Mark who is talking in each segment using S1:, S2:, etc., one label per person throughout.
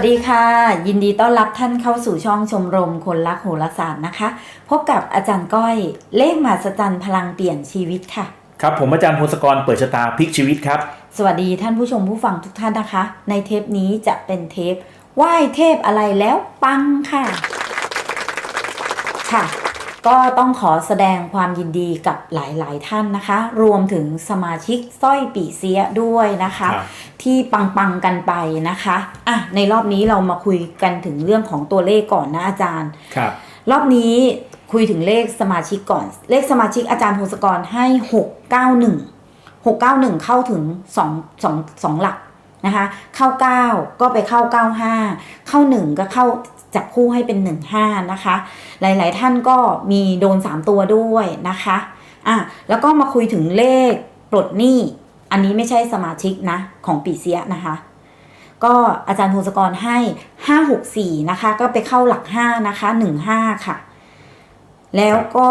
S1: วัสดีค่ะ ยินดีต้อนรับท่านเข้าสู่ช่องชมรมคนรักโหราศาสตร์นะคะ พบกับอาจารย์ก้อย เลขมหัศจรรย์พลังเปลี่ยนชีวิตค่ะ
S2: ครับ ผมอาจารย์พงศกรเปิดชะตาพลิกชีวิตครับ
S1: สวัสดีท่านผู้ชมผู้ฟังทุกท่านนะคะ ในเทปนี้จะเป็นเทปไหว้เทพอะไรแล้วปังค่ะ ค่ะ ก็ต้องขอแสดงความยินดีกับหลายๆท่านนะคะ รวมถึงสมาชิกสร้อยปีเสียด้วยนะคะ
S2: ครับ
S1: ที่ปังๆกันไปนะคะอะในรอบนี้เรามาคุยกันถึงเรื่องของตัวเลขก่อนนะอาจารย์
S2: ครับ
S1: รอบนี้คุยถึงเลขสมาชิกก่อน เลขสมาชิกอาจารย์พงศกรให้หกเก้าหนึ่งหกเก้าหนึ่งเข้าถึงสองสองสองหลัก นะคะ เข้าเก้าก็ไปเข้าเก้าห้าเข้าหนึ่งก็เข้าจับคู่ให้เป็นหนึ่งห้านะคะ หลายๆท่านก็มีโดนสามตัวด้วยนะคะอะแล้วก็มาคุยถึงเลขปลดหนี้อันนี้ไม่ใช่สมาชิกนะของปีเสียนะคะ ก็อาจารย์พงศกรให้ห้าหกสี่นะคะ ก็ไปเข้าหลักห้านะคะหนึ่งห้าค่ะ แล้วก็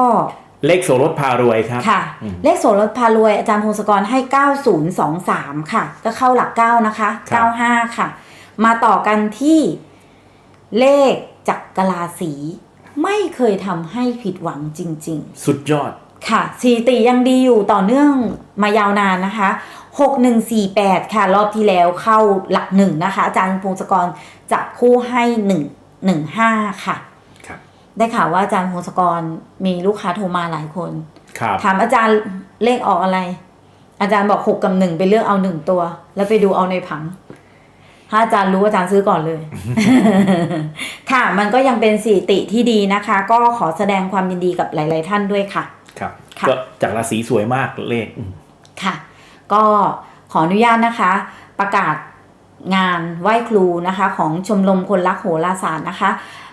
S2: เลขโสรถพารวยครับ
S1: ค่ะ
S2: อืม
S1: เลขโสรถพารวยอาจารย์พงศกรให้ 9023 ค่ะ ก็เข้าหลัก 9 นะคะ
S2: ครับ
S1: 95 ค่ะ มาต่อกันที่เลขจักรลาสีไม่เคยทำให้ผิดหวังจริง ๆ
S2: สุดยอด
S1: ค่ะสถิติยังดีอยู่ต่อเนื่องมายาวนานนะคะ 6148 ค่ะ รอบที่แล้วเข้าหลักหนึ่งนะคะ อาจารย์พงศกรจับคู่ให้ 1 15 ค่ะ
S2: ครับ
S1: ได้ข่าวว่าอาจารย์พงศกรมีลูกค้าโทรมาหลายคน
S2: ครับ
S1: ถามอาจารย์เลขออกอะไร อาจารย์บอกหกกับหนึ่งไปเลือกเอาหนึ่งตัว แล้วไปดูเอาในผัง ถ้าอาจารย์รู้อาจารย์ซื้อก่อนเลย ค่ะ มันก็ยังเป็นสถิติที่ดีนะคะ ก็ขอแสดงความยินดีกับหลาย ๆ ท่านด้วยค่ะ
S2: ครับ
S1: ค่ะ
S2: ก็จากราศีสวยมากเลขอืม
S1: ค่ะ ก็ขออนุญาตนะคะ ประกาศงานไหว้ครูนะคะ ของชมรมคนรักโหราศาสตร์นะคะเอ่อ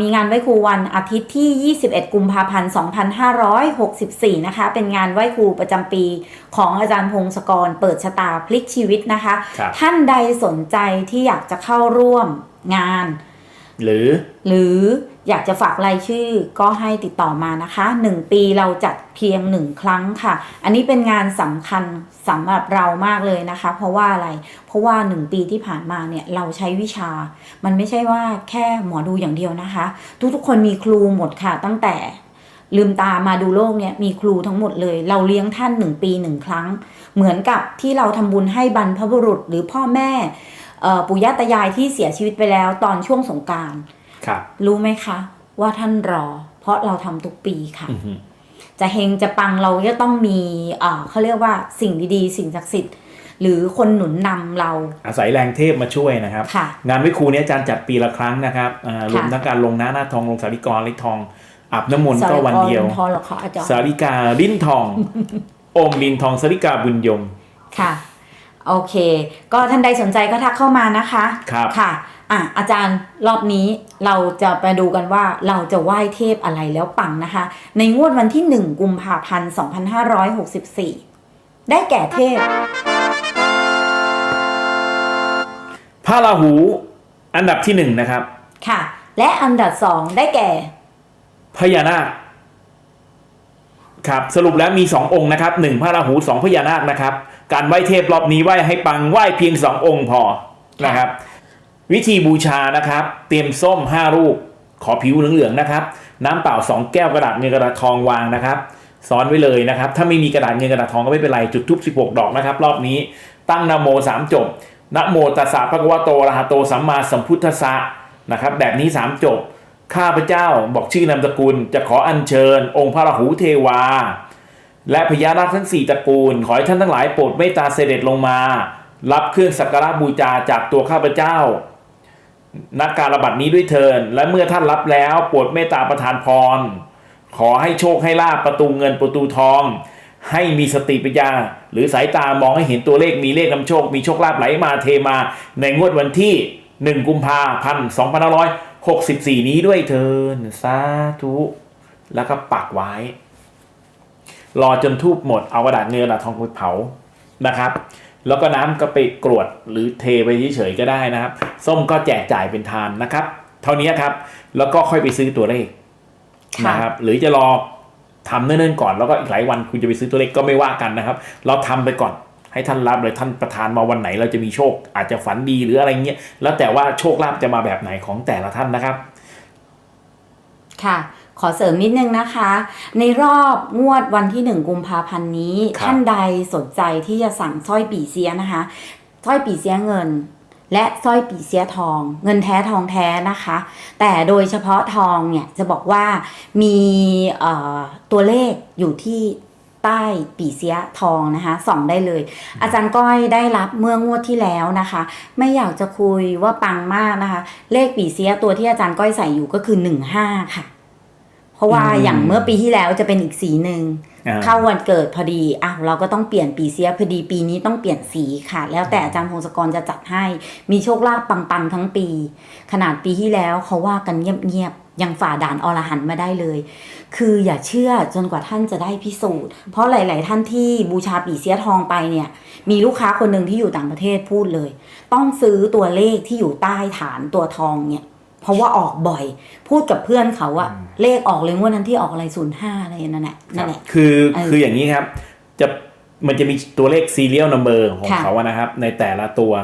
S1: มีงานไหว้ครูวันอาทิตย์ที่ 21 กุมภาพันธ์ 2564 นะคะ เป็นงานไหว้ครูประจำปีของอาจารย์พงศกรเปิดชะตาพลิกชีวิตนะคะ
S2: ครับ
S1: ท่านใดสนใจที่อยากจะเข้าร่วมงาน
S2: หรือ
S1: หรือ อยากจะฝากรายชื่อก็ให้ติดต่อมานะคะ 1 ปีเราจัดเพียง 1 ครั้งค่ะ อันนี้เป็นงานสำคัญสำหรับเรามากเลยนะคะ เพราะว่าอะไร เพราะว่า 1 ปีที่ผ่านมาเนี่ยเราใช้วิชา มันไม่ใช่ว่าแค่หมอดูอย่างเดียวนะคะ ทุกๆคนมีครูหมดค่ะ ตั้งแต่ลืมตามาดูโลกเนี่ยมีครูทั้งหมดเลย เราเลี้ยงท่าน1ปี1ครั้ง เหมือนกับที่เราทำบุญให้บรรพบุรุษหรือพ่อแม่ปู่ย่าตายายที่เสียชีวิตไปแล้วตอนช่วงสงการ
S2: ครับ
S1: รู้ไหมคะ ว่าท่านรอ เพราะเราทำทุกปีค่ะ
S2: อือฮึ
S1: จะเฮงจะปังเราจะต้องมีเอ่อเขาเรียกว่าสิ่งดีๆ สิ่งศักดิ์สิทธิ์หรือคนหนุนนำเรา
S2: อาศัยแรงเทพมาช่วยนะครับ
S1: ค่ะ
S2: งานไหว้ครูเนี้อาจารย์จัดปีละครั้งนะครับอ่ารวมทั้งการลงหน้าหน้าทองลงสาริกรลิทองอาบน้ำมนต์ก็วันเดียว
S1: พอหรอกค่ะอาจารย์
S2: สาริกาลิ้นทอง อมลินทองสาริกาบุญยม
S1: ค่ะ โอเค ก็ท่านใดสนใจก็ทักเข้ามานะคะ
S2: ครับ
S1: ค่ะ อะอาจารย์รอบนี้เราจะไปดูกันว่าเราจะไหว้เทพอะไรแล้วปังนะคะ ในงวดวันที่ 1 กุมภาพันธ์2564 ได้แก่เทพ
S2: พระราหูอันดับที่หนึ่งนะครับ
S1: ค่ะ และอันดับสองได้แก่
S2: พญานาคครับสรุปแล้วมีสององค์นะครับหนึ่งพระราหูสองพญานาคนะครับ การไหว้เทพรอบนี้ไหว้ให้ปังไหว้เพียงสององค์พอนะครับ วิธีบูชานะครับ เตรียมส้มห้าลูก ขอผิวเหลืองๆนะครับ น้ำเปล่าสองแก้วกระดาษเงินกระดาษทองวางนะครับซ้อนไว้เลยนะครับ ถ้าไม่มีกระดาษเงินกระดาษทองก็ไม่เป็นไรจุดทุบ16 ดอกนะครับ รอบนี้ตั้งนโมสามจบนโมตัสสะภะคะวะโตระหะโตสัมมาสัมพุทธัสสะนะครับ แบบนี้สามจบ ข้าพเจ้าบอกชื่อนามสกุล จะขออัญเชิญ องค์พระราหูเทวา และพญานาคทั้งสี่ตระกูล ขอให้ท่านทั้งหลายโปรดเมตตาเสด็จลงมา รับเครื่องสักการะบูชาจากตัวข้าพเจ้า นักการระบัดนี้ด้วยเทิน และเมื่อท่านรับแล้วโปรดเมตตาประทานพร ขอให้โชคให้ลาบประตูเงินประตูทอง ให้มีสติปัญญา หรือสายตามองให้เห็นตัวเลขมีเลขนำโชค มีโชคลาภไหลมาเทมา ในงวดวันที่ 1 กุมภาพันธ์2564 นี้ด้วยเทินสาธุแล้วก็ปักไว้ รอจนทูบหมดเอากระดาษเงินกระดาษทองไปเผานะครับ แล้วก็น้ำก็ไปกรวดหรือเทไปเฉยๆก็ได้นะครับ ส้มก็แจกจ่ายเป็นทานนะครับ เท่านี้ครับ แล้วก็ค่อยไปซื้อตัวเลข
S1: ค่ะ
S2: นะครับ หรือจะรอทำเนิ่นๆก่อนแล้วก็อีกหลายวันคุณจะไปซื้อตัวเลขก็ไม่ว่ากันนะครับ เราทำไปก่อนใให้ท่านรับเลยท่านประทานมาวันไหนเราจะมีโชค อาจจะฝันดีหรืออะไรเงี้ยแล้วแต่ว่าโชคลาภจะมาแบบไหนของแต่ละท่านนะครับ
S1: ค่ะ ขอเสริมนิดนึงนะคะ ในรอบงวดวันที่หนึ่งกุมภาพันธ์นี้
S2: ครับ
S1: ท่านใดสนใจที่จะสั่งสร้อยปีเสียนะคะสร้อยปีเสียเงิน และสร้อยปีเสียทอง เงินแท้ทองแท้นะคะ แต่โดยเฉพาะทองเนี่ยจะบอกว่ามีเอ่อตัวเลขอยู่ที่ใต้ปีเสียทองนะคะส่องได้เลย อาจารย์ก้อยได้รับเมื่องวดที่แล้วนะคะ ไม่อยากจะคุยว่าปังมากนะคะ เลขปีเสียตัวที่อาจารย์ก้อยใส่อยู่ก็คือ 15 ค่ะ เพราะว่า
S2: อืม
S1: อย่างเมื่อปีที่แล้วจะเป็นอีกสีหนึ่ง
S2: อ่า
S1: เข้าวันเกิดพอดีอะเราก็ต้องเปลี่ยนปีเสียพอดีปีนี้ต้องเปลี่ยนสีค่ะ แล้วแต่อาจารย์พงศกรจะจัดให้ มีโชคลาภปังๆทั้งปี ขนาดปีที่แล้วเขาว่ากันเงียบๆยังฝ่าด่านอรหันต์มาได้เลย คืออย่าเชื่อจนกว่าท่านจะได้พิสูจน์ เพราะหลาย ๆ ท่านที่บูชาปีเสียทองไปเนี่ย มีลูกค้าคนหนึ่งที่อยู่ต่างประเทศพูดเลย ต้องซื้อตัวเลขที่อยู่ใต้ฐานตัวทองเนี่ย เพราะว่าออกบ่อย พูดกับเพื่อนเขาอะเลขออกเลยงวดนั้นที่ออกอะไรศูนย์ห้าอะไรนั่นแหละนั่นแหละ
S2: คือ
S1: เออ
S2: คืออย่างนี้ครับ จะมันจะมีตัวเลข serial number ของ
S1: ค่ะ
S2: เขาอะนะครับ ในแต่ละตัว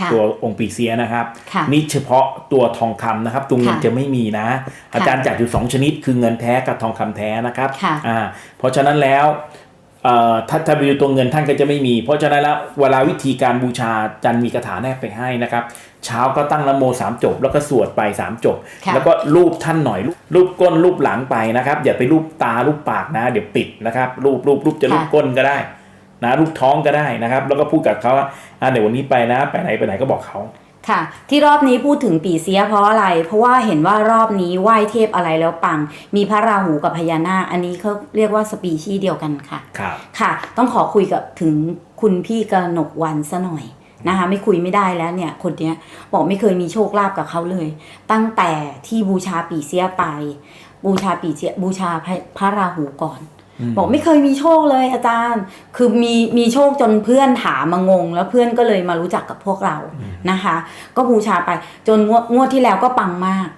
S1: ค่ะ
S2: ตัวองค์ปีเสียนะครับ
S1: ค่ะ
S2: นี่เฉพาะตัวทองคำนะครับตัวเงิน
S1: ค่ะ
S2: จะไม่มีนะ อาจารย์จัดอยู่สองชนิดคือเงินแท้กับทองคำแท้นะครับ
S1: ค่ะ
S2: อ่าเพราะฉะนั้นแล้วเอ่อ ถ้าถ้าไปดูตัวเงินท่านก็จะไม่มี เพราะฉะนั้นแล้วเวลาวิธีการบูชาจันมีคาถาแนบไปให้นะครับ เช้าก็ตั้งนะโมสามจบ แล้วก็สวดไปสามจบ
S1: ค่ะ
S2: แล้วก็รูปท่านหน่อยรูปรูปก้นรูปหลังไปนะครับ อย่าไปรูปตารูปปากนะ เดี๋ยวปิดนะครับ รูปรูปรูปจะรูปก้นก็ได้นะรูปท้องก็ได้นะครับ แล้วก็พูดกับเขาว่าอ่าเดี๋ยววันนี้ไปนะ ไปไหนไปไหนก็บอกเขา
S1: ค่ะ ที่รอบนี้พูดถึงปีเสียเพราะอะไร เพราะว่าเห็นว่ารอบนี้ไหว้เทพอะไรแล้วปัง มีพระราหูกับพญานาคอันนี้เขาเรียกว่าสปีชีส์เดียวกันค่ะ
S2: ครับ
S1: ค่ะ ต้องขอคุยกับถึงคุณพี่กนกวันซะหน่อยนะคะไม่คุยไม่ได้แล้วเนี่ยคนเนี้ยบอกไม่เคยมีโชคลาภกับเขาเลย ตั้งแต่ที่บูชาปีเสียไป บูชาปีเสียบูชาพระพระราหูก่อน บอกไม่เคยมีโชคเลยอาจารย์ คือมีมีโชคจนเพื่อนถามมางง แล้วเพื่อนก็เลยมารู้จักกับพวกเรานะคะ ก็บูชาไปจนงวดงวดที่แล้วก็ปังมาก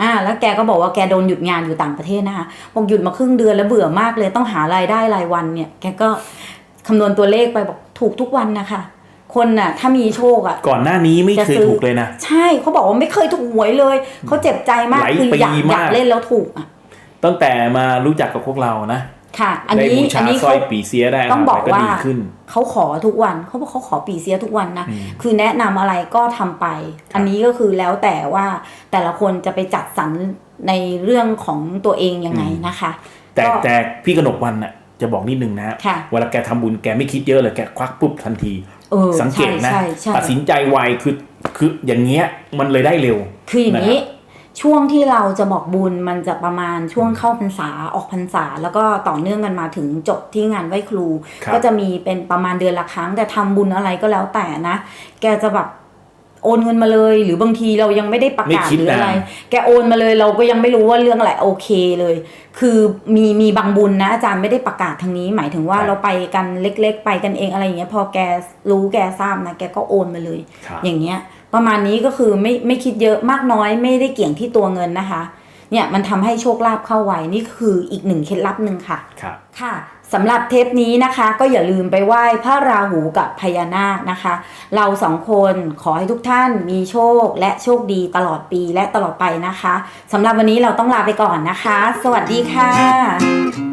S1: อ่าแล้วแกก็บอกว่าแกโดนหยุดงานอยู่ต่างประเทศนะคะบอกหยุดมาครึ่งเดือนแล้วเบื่อมากเลยต้องหารายได้รายวันเนี่ยแกก็คำนวณตัวเลขไปบอกถูกทุกวันนะคะคนน่ะถ้ามีโชคอะ
S2: ก่อนหน้านี้ไม่
S1: จะ
S2: เคย
S1: ซื้อ
S2: ถูกเลยนะ
S1: ใช่เขาบอกว่าไม่เคยถูกหวยเลยเขาเจ็บใจมาก
S2: หลาย
S1: คืออยาก
S2: ปี
S1: อยาก
S2: มาก
S1: เล่นแล้วถูกอะ
S2: ตั้งแต่มารู้จักกับพวกเรานะ
S1: ค่ะ อัน
S2: ได้
S1: นี้
S2: บู
S1: อั
S2: ชาน
S1: นี้
S2: สร้อ
S1: เขา
S2: ยปีเสียได้
S1: ต้องบอก
S2: ก็
S1: ว่า
S2: ดีขึ้น
S1: เขาขอทุกวันเขาบอกเขาขอปีเสียทุกวันนะคือแนะนำอะไรก็ทำไป อันนี้ก็คือแล้วแต่ว่าแต่ละคนจะไปจัดสรรในเรื่องของตัวเองยังไงนะคะ
S2: แต่
S1: ก็
S2: แต่พี่กนกวันน่ะจะบอกนิดนึงนะฮะ
S1: ค่ะ
S2: เวลาแกทำบุญแกไม่คิดเยอะเลยแกควักปุ๊บทันที
S1: เออ
S2: สังเกตนะ
S1: ใช่ใช่
S2: ตัดสินใจไวคือคืออย่างเงี้ยมันเลยได้เร็ว
S1: คืออย่างนี้
S2: นะ
S1: ช่วงที่เราจะบอกบุญมันจะประมาณช่วงเข้าพรรษาออกพรรษา แล้วก็ต่อเนื่องกันมาถึงจบที่งานไหว้ครู
S2: ครับ
S1: ก็จะมีเป็นประมาณเดือนละครั้ง แต่ทำบุญอะไรก็แล้วแต่นะ แกจะแบบโอนเงินมาเลย หรือบางทีเรายังไม่ได้ประ
S2: ไม่
S1: กาศ
S2: คิด
S1: หรืออะไร
S2: นาน
S1: แกโอนมาเลยเราก็ยังไม่รู้ว่าเรื่องอะไรโอเคเลย คือมีมีบางบุญนะอาจารย์ไม่ได้ประกาศทางนี้ หมายถึงว่า
S2: ครับ
S1: เราไปกันเล็ก ๆ ไปกันเองอะไรอย่างเงี้ยพอแกรู้แกทราบนะแกก็โอนมาเลย
S2: ครับ
S1: อย่างเงี้ย ประมาณนี้ก็คือไม่ไม่คิดเยอะมากน้อยไม่ได้เกี่ยงที่ตัวเงินนะคะ เนี่ยมันทำให้โชคลาภเข้าไวนี่คืออีกหนึ่งเคล็ดลับหนึ่งค่ะ
S2: ครับ
S1: ค่ะสำหรับเทปนี้นะคะ ก็อย่าลืมไปไหว้พระราหูกับพญานาคนะคะ เราสองคนขอให้ทุกท่านมีโชคและโชคดีตลอดปีและตลอดไปนะคะสำหรับวันนี้เราต้องลาไปก่อนนะคะ สวัสดีค่ะ